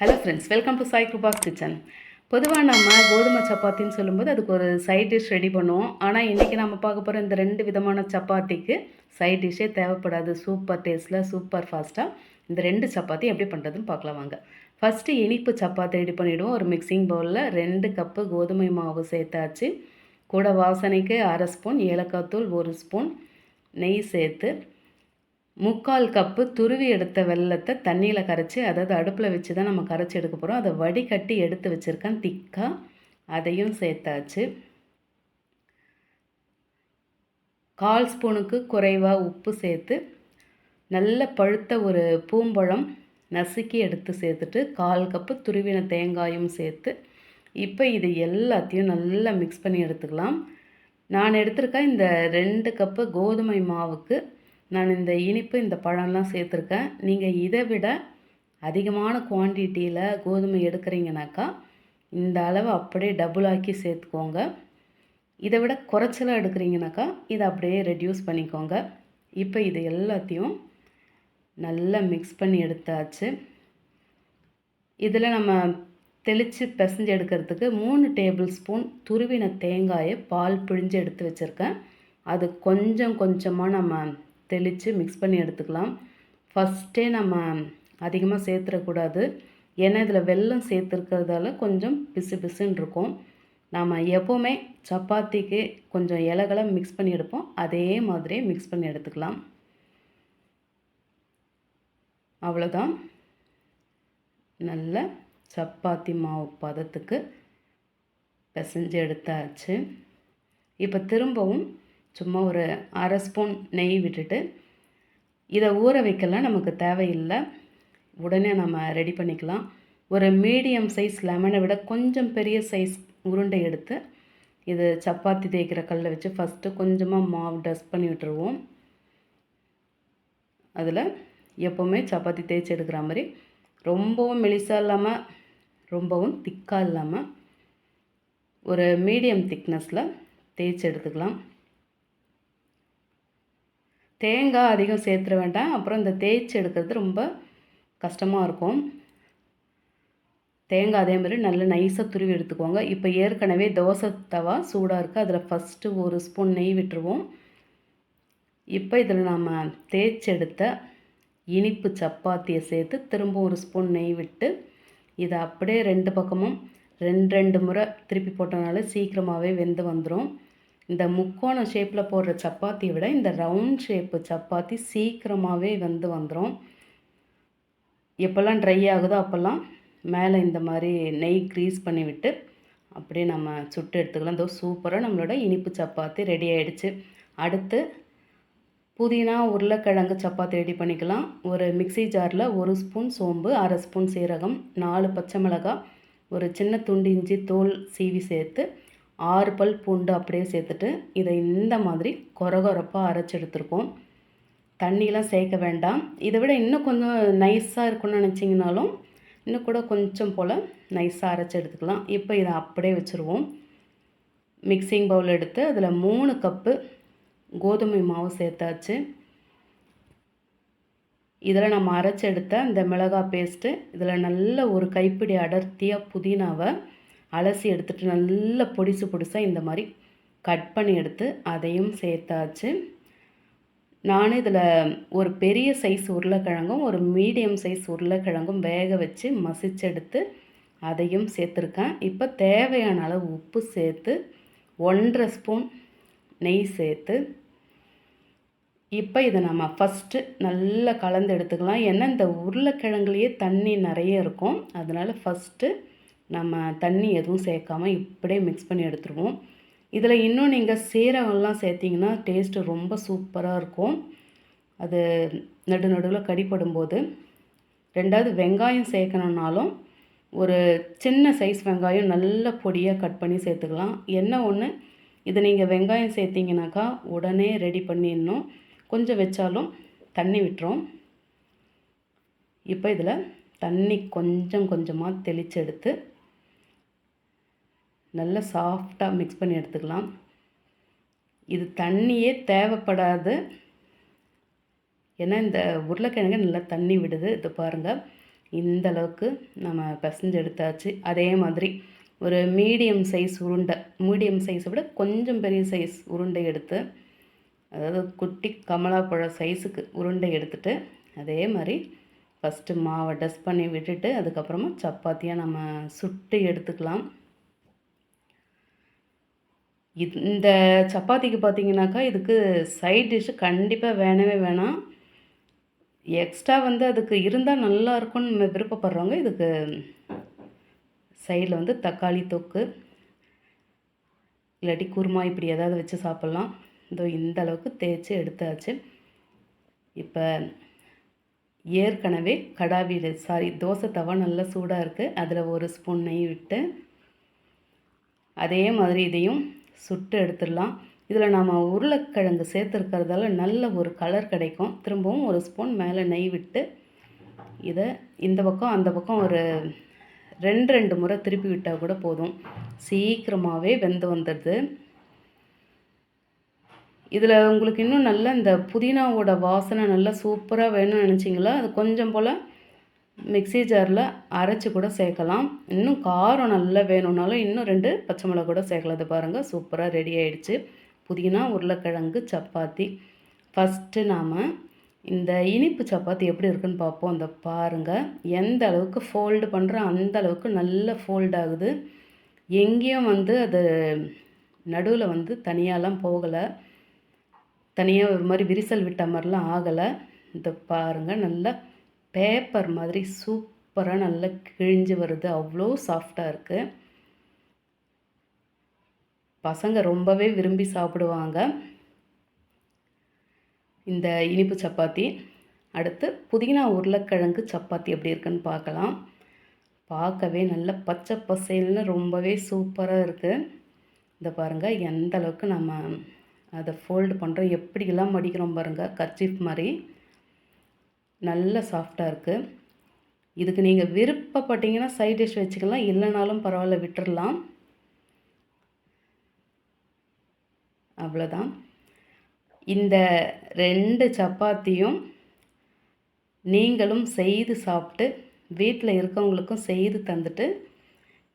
Hello friends welcome to Sai Kripas kitchen பொதுவாக நம்ம கோதுமை சப்பாத்தின்னு சொல்லும்போது அதுக்கு ஒரு சைட் டிஷ் ரெடி பண்ணுவோம். ஆனால் இன்றைக்கி நம்ம பார்க்க போகிற இந்த ரெண்டு விதமான சப்பாத்திக்கு சைட் டிஷ்ஷே தேவைப்படாது. சூப்பர் டேஸ்ட்டில் சூப்பர் ஃபாஸ்ட்டாக இந்த ரெண்டு சப்பாத்தி எப்படி பண்ணுறதுன்னு பார்க்கலாம் வாங்க. ஃபஸ்ட்டு இனிப்பு சப்பாத்தி ரெடி பண்ணிவிடுவோம் ஒரு மிக்சிங் பவுலில் ரெண்டு கப்பு கோதுமை மாவு சேர்த்தாச்சு. கூட வாசனைக்கு அரை ஸ்பூன் ஏலக்காய் தூள் ஒரு ஸ்பூன் நெய் சேர்த்து முக்கால் கப்பு துருவி எடுத்த வெல்லத்தை தண்ணியில் கரைச்சி அதாவது அடுப்பில் வச்சு தான் நம்ம கரைச்சி எடுக்க போகிறோம் அதை வடிகட்டி எடுத்து வச்சுருக்கேன். திக்காக அதையும் சேர்த்தாச்சு. கால் ஸ்பூனுக்கு குறைவாக உப்பு சேர்த்து நல்ல பழுத்த ஒரு பூம்பழம் நசுக்கி எடுத்து சேர்த்துட்டு கால் கப்பு துருவின தேங்காயும் சேர்த்து இப்போ இது எல்லாத்தையும் நல்லா மிக்ஸ் பண்ணி எடுத்துக்கலாம். நான் எடுத்திருக்கேன் இந்த ரெண்டு கப்பு கோதுமை மாவுக்கு நான் இந்த இனிப்பு இந்த பழம்லாம் சேர்த்துருக்கேன். நீங்கள் இதை விட அதிகமான குவான்டிட்டியில் கோதுமை எடுக்கிறீங்கனாக்கா இந்த அளவு அப்படியே டபுள் ஆக்கி சேர்த்துக்கோங்க. இதை விட குறைச்சலாக எடுக்கிறீங்கனாக்கா இதை அப்படியே ரெடியூஸ் பண்ணிக்கோங்க. இப்போ இது எல்லாத்தையும் நல்லா மிக்ஸ் பண்ணி எடுத்தாச்சு. இதில் நம்ம தெளித்து பிசைஞ்சு எடுக்கிறதுக்கு மூணு டேபிள் ஸ்பூன் துருவின தேங்காயை பால் பிழிஞ்சு எடுத்து வச்சுருக்கேன். அது கொஞ்சம் கொஞ்சமாக நம்ம தெளித்து மிக்ஸ் பண்ணி எடுத்துக்கலாம். ஃபஸ்ட்டே நம்ம அதிகமாக சேர்த்துடக்கூடாது. ஏன்னா இதில் வெல்லம் சேர்த்துருக்கிறதால கொஞ்சம் பிசு பிசுன்னு இருக்கும். நாம் எப்போவுமே சப்பாத்திக்கு கொஞ்சம் இலகளை மிக்ஸ் பண்ணி எடுப்போம். அதே மாதிரியே மிக்ஸ் பண்ணி எடுத்துக்கலாம். அவ்வளோதான் நல்ல சப்பாத்தி மாவு பதத்துக்கு பிசைஞ்சு எடுத்தாச்சு. இப்போ திரும்பவும் சும்மா ஒரு அரை ஸ்பூன் நெய் விட்டுட்டு இதை ஊற வைக்கலாம் நமக்கு தேவையில்லை. உடனே நம்ம ரெடி பண்ணிக்கலாம். ஒரு மீடியம் சைஸ் லெமனை விட கொஞ்சம் பெரிய சைஸ் உருண்டை எடுத்து இது சப்பாத்தி தேய்க்கிற கல்லை வச்சு ஃபஸ்ட்டு கொஞ்சமாக மாவு டஸ்ட் பண்ணி விட்டுருவோம். அதில் எப்போவுமே சப்பாத்தி தேய்ச்சி எடுக்கிற மாதிரி ரொம்பவும் மெலிசாக இல்லாமல் ரொம்பவும் திக்காக இல்லாமல் ஒரு மீடியம் திக்னஸில் தேய்ச்சி எடுத்துக்கலாம். தேங்காய் அதிகம் சேர்த்துட வேண்டாம். அப்புறம் இந்த தேய்ச்சி எடுக்கிறது ரொம்ப கஷ்டமாக இருக்கும். தேங்காய் அதே மாதிரி நல்லா நைஸாக துருவி எடுத்துக்கோங்க. இப்போ ஏற்கனவே தோசை தவா சூடாக இருக்குது அதில் ஃபஸ்ட்டு ஒரு ஸ்பூன் நெய் விட்டுருவோம். இப்போ இதில் நம்ம தேய்ச்சி எடுத்த இனிப்பு சப்பாத்தியை சேர்த்து திரும்ப ஒரு ஸ்பூன் நெய் விட்டு இதை அப்படியே ரெண்டு பக்கமும் ரெண்டு ரெண்டு முறை திருப்பி போட்டனால சீக்கிரமாகவே வெந்து வந்துடும் இந்த முக்கோண ஷேப்பில் போடுற சப்பாத்தியை விட இந்த ரவுண்ட் ஷேப்பு சப்பாத்தி சீக்கிரமாகவே வந்து வந்துடும் எப்போல்லாம் ட்ரை ஆகுதோ அப்போல்லாம் மேலே இந்த மாதிரி நெய் க்ரீஸ் பண்ணி விட்டு அப்படியே நம்ம சுட்டு எடுத்துக்கலாம். இதோ சூப்பராக நம்மளோட இனிப்பு சப்பாத்தி ரெடி ஆகிடுச்சு அடுத்து புதினா உருளைக்கிழங்கு சப்பாத்தி ரெடி பண்ணிக்கலாம். ஒரு மிக்சி ஜாரில் ஒரு ஸ்பூன் சோம்பு அரை ஸ்பூன் சீரகம் நாலு பச்சை மிளகாய் ஒரு சின்ன துண்டு இஞ்சி தோல் சீவி சேர்த்து ஆறு பல் பூண்டு அப்படியே சேர்த்துட்டு இதை இந்த மாதிரி கொரகொரப்பாக அரைச்சி எடுத்துருக்கோம். தண்ணியெலாம் சேர்க்க வேண்டாம். இதை விட இன்னும் கொஞ்சம் நைஸாக இருக்குன்னு நினச்சிங்கனாலும் இன்னும் கூட கொஞ்சம் போல் நைஸாக அரைச்சி எடுத்துக்கலாம். இப்போ இதை அப்படியே வச்சுருவோம். மிக்சிங் பவுல் எடுத்து அதில் மூணு கப்பு கோதுமை மாவு சேர்த்தாச்சு. இதில் நம்ம அரைச்சி எடுத்த இந்த மிளகாய் பேஸ்ட்டு இதில் நல்ல ஒரு கைப்பிடி அடர்த்தியாக புதினாவை அலசி எடுத்துகிட்டு நல்ல பொடிசு பொடிசாக இந்த மாதிரி கட் பண்ணி எடுத்து அதையும் சேர்த்தாச்சு. நான் இதில் ஒரு பெரிய சைஸ் உருளைக்கிழங்கும் ஒரு மீடியம் சைஸ் உருளைக்கிழங்கும் வேக வச்சு மசிச்செடுத்து அதையும் சேர்த்துருக்கேன். இப்போ தேவையான அளவு உப்பு சேர்த்து ஒன்றரை ஸ்பூன் நெய் சேர்த்து இப்போ இதை நம்ம ஃபஸ்ட்டு நல்லா கலந்து எடுத்துக்கலாம். ஏன்னா இந்த உருளைக்கிழங்குலேயே தண்ணி நிறைய இருக்கும். அதனால் ஃபஸ்ட்டு நம்ம தண்ணி எதுவும் சேர்க்காம இப்படியே மிக்ஸ் பண்ணி எடுத்துருவோம். இதில் இன்னும் நீங்கள் சீரகம்லாம் சேர்த்திங்கன்னா டேஸ்ட்டு ரொம்ப சூப்பராக இருக்கும். அது நடு நடுவில் கடிப்படும் போது ரெண்டாவது வெங்காயம் சேர்க்கணுன்னாலும் ஒரு சின்ன சைஸ் வெங்காயம் நல்ல பொடியாக கட் பண்ணி சேர்த்துக்கலாம். என்ன ஒன்று இதை நீங்கள் வெங்காயம் சேர்த்திங்கனாக்கா உடனே ரெடி பண்ணிடணும். கொஞ்சம் வச்சாலும் தண்ணி விட்டுரும். இப்போ இதில் தண்ணி கொஞ்சம் கொஞ்சமாக தெளித்து எடுத்து நல்லா சாஃப்டாக மிக்ஸ் பண்ணி எடுத்துக்கலாம். இது தண்ணியே தேவைப்படாது. ஏன்னா இந்த உருளைக்கிழங்கு நல்லா தண்ணி விடுது. இது பாருங்கள் இந்த அளவுக்கு நம்ம பிசைஞ்சு எடுத்தாச்சு. அதே மாதிரி ஒரு மீடியம் சைஸ் உருண்டை. மீடியம் சைஸை விட கொஞ்சம் பெரிய சைஸ் உருண்டை எடுத்து அதாவது குட்டி கமலாப்பழம் சைஸுக்கு உருண்டை எடுத்துட்டு அதே மாதிரி ஃபஸ்ட்டு மாவை டஸ்ட் பண்ணி விட்டுட்டு அதுக்கப்புறமா சப்பாத்தியாக நம்ம சுட்டு எடுத்துக்கலாம். இது இந்த சப்பாத்திக்கு பார்த்தீங்கன்னாக்கா இதுக்கு சைட் டிஷ்ஷு கண்டிப்பாக வேணவே வேணாம். எக்ஸ்ட்ரா வந்து அதுக்கு இருந்தால் நல்லா இருக்கும்னு விருப்பப்படுறவங்க இதுக்கு சைடில் வந்து தக்காளி தொக்கு இல்லாட்டி குருமா இப்படி ஏதாவது வச்சு சாப்பிட்லாம். இதோ இந்த அளவுக்கு தேய்ச்சி எடுத்தாச்சு. இப்போ ஏற்கனவே கடாவியில் சாரி தோசை தவா நல்லா சூடாக இருக்குது அதில் ஒரு ஸ்பூன் நெய் விட்டு அதே மாதிரி இதையும் சுட்டு எடுத்துடலாம். இதில் நாம் உருளைக்கிழங்கு சேர்த்துருக்கிறதால நல்ல ஒரு கலர் கிடைக்கும். திரும்பவும் ஒரு ஸ்பூன் மேலே நெய் விட்டு இதை இந்த பக்கம் அந்த பக்கம் ஒரு ரெண்டு ரெண்டு முறை திருப்பி விட்டால் கூட போதும். சீக்கிரமாகவே வெந்து வந்துடுது. இதில் உங்களுக்கு இன்னும் நல்ல இந்த புதினாவோட வாசனை நல்லா சூப்பராக வேணும்னு நினச்சிங்களா? அது கொஞ்சம் போல் மிக்சி ஜாரில் அரைச்சி கூட சேர்க்கலாம். இன்னும் காரம் நல்லா வேணும்னாலும் இன்னும் ரெண்டு பச்சை மிளகா கூட சேர்க்கலாம் பாருங்கள் சூப்பராக ரெடி ஆகிடுச்சு புதினா உருளைக்கிழங்கு சப்பாத்தி. ஃபஸ்ட்டு நாம் இந்த இனிப்பு சப்பாத்தி எப்படி இருக்குன்னு பார்ப்போம். அந்த பாருங்கள் எந்த அளவுக்கு ஃபோல்டு பண்ணுறோம் அந்த அளவுக்கு நல்லா ஃபோல்ட் ஆகுது. எங்கேயும் வந்து அது நடுவில் வந்து தனியாலாம் போகலை. தனியாக ஒரு மாதிரி விரிசல் விட்ட மாதிரிலாம் ஆகலை. இந்த பாருங்கள் நல்லா பேப்பர் மாதிரி சூப்பராக நல்லா கிழிஞ்சு வருது. அவ்வளோ சாஃப்டாக இருக்குது பசங்க ரொம்பவே விரும்பி சாப்பிடுவாங்க. இந்த இனிப்பு சப்பாத்தி. அடுத்து புதினா உருளைக்கிழங்கு சப்பாத்தி எப்படி இருக்குன்னு பார்க்கலாம். பார்க்கவே நல்ல பச்சை பசேல்னு ரொம்பவே சூப்பராக இருக்குது இந்த பாருங்கள் எந்த அளவுக்கு நம்ம அதை ஃபோல்டு பண்ணுறோம் எப்படியெல்லாம் மடிக்கிறோம் பாருங்கள் கர்ச்சீஃப் மாதிரி. நல்ல சாஃப்டாக இருக்குது இதுக்கு நீங்கள் விருப்பப்பட்டீங்கன்னா சைட் டிஷ் வச்சுக்கலாம். இல்லைனாலும் பரவாயில்ல விட்டுடலாம் அவ்வளோதான் இந்த ரெண்டு சப்பாத்தியும் நீங்களும் செய்து சாப்பிட்டு வீட்டில் இருக்கவங்களுக்கும் செய்து தந்துட்டு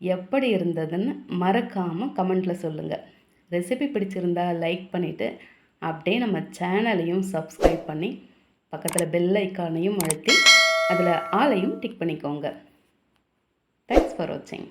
எப்படி இருந்ததுன்னு மறக்காமல் கமெண்ட்டில் சொல்லுங்கள் ரெசிபி பிடிச்சிருந்தா லைக் பண்ணிவிட்டு அப்படியே நம்ம சேனலையும் சப்ஸ்கிரைப் பண்ணி பக்கத்தில் பெல் ஐக்கானையும் அழுத்தி அதில் ஆளையும் டிக் பண்ணிக்கோங்க. தேங்க்ஸ் ஃபார் வாட்சிங்